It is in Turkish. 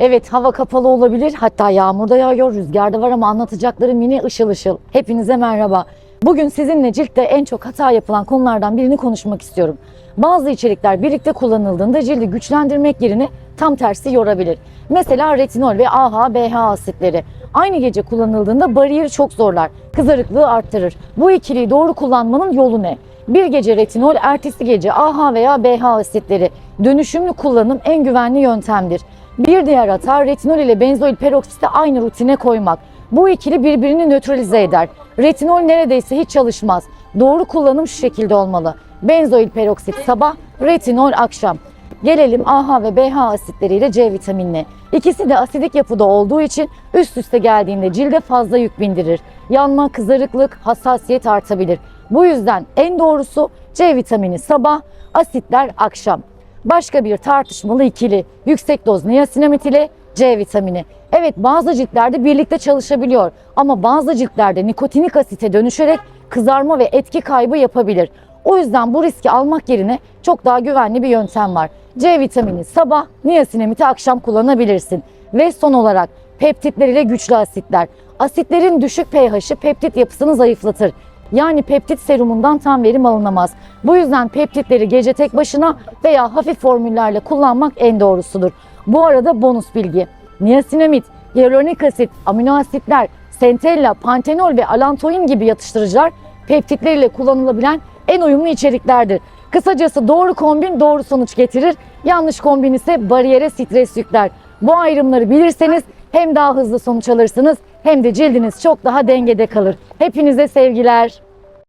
Evet hava kapalı olabilir hatta yağmur da yağıyor rüzgar da var ama anlatacaklarım yine ışıl ışıl. Hepinize merhaba. Bugün sizinle ciltte en çok hata yapılan konulardan birini konuşmak istiyorum. Bazı içerikler birlikte kullanıldığında cildi güçlendirmek yerine tam tersi yorabilir. Mesela retinol ve AHA, BH asitleri. Aynı gece kullanıldığında bariyeri çok zorlar, kızarıklığı arttırır. Bu ikiliyi doğru kullanmanın yolu ne? Bir gece retinol, ertesi gece AHA veya BH asitleri. Dönüşümlü kullanım en güvenli yöntemdir. Bir diğer hata retinol ile benzoil peroksiti aynı rutine koymak. Bu ikili birbirini nötralize eder. Retinol neredeyse hiç çalışmaz. Doğru kullanım şu şekilde olmalı. Benzoil peroksit sabah, retinol akşam. Gelelim AHA ve BH asitleriyle C vitaminine. İkisi de asidik yapıda olduğu için üst üste geldiğinde cilde fazla yük bindirir. Yanma, kızarıklık, hassasiyet artabilir. Bu yüzden en doğrusu C vitamini sabah, asitler akşam. Başka bir tartışmalı ikili. Yüksek doz niasinamid ile C vitamini. Evet bazı ciltlerde birlikte çalışabiliyor ama bazı ciltlerde nikotinik asite dönüşerek kızarma ve etki kaybı yapabilir. O yüzden bu riski almak yerine çok daha güvenli bir yöntem var. C vitamini sabah, niasinamidi akşam kullanabilirsin. Ve son olarak peptitler ile güçlü asitler. Asitlerin düşük pH'i peptit yapısını zayıflatır. Yani peptit serumundan tam verim alınamaz. Bu yüzden peptitleri gece tek başına veya hafif formüllerle kullanmak en doğrusudur. Bu arada bonus bilgi. Niasinamid, hyaluronik asit, amino asitler, centella, pantenol ve alantoin gibi yatıştırıcılar peptitleriyle kullanılabilen en uyumlu içeriklerdir. Kısacası doğru kombin doğru sonuç getirir. Yanlış kombin ise bariyere stres yükler. Bu ayrımları bilirseniz hem daha hızlı sonuç alırsınız hem de cildiniz çok daha dengede kalır. Hepinize sevgiler.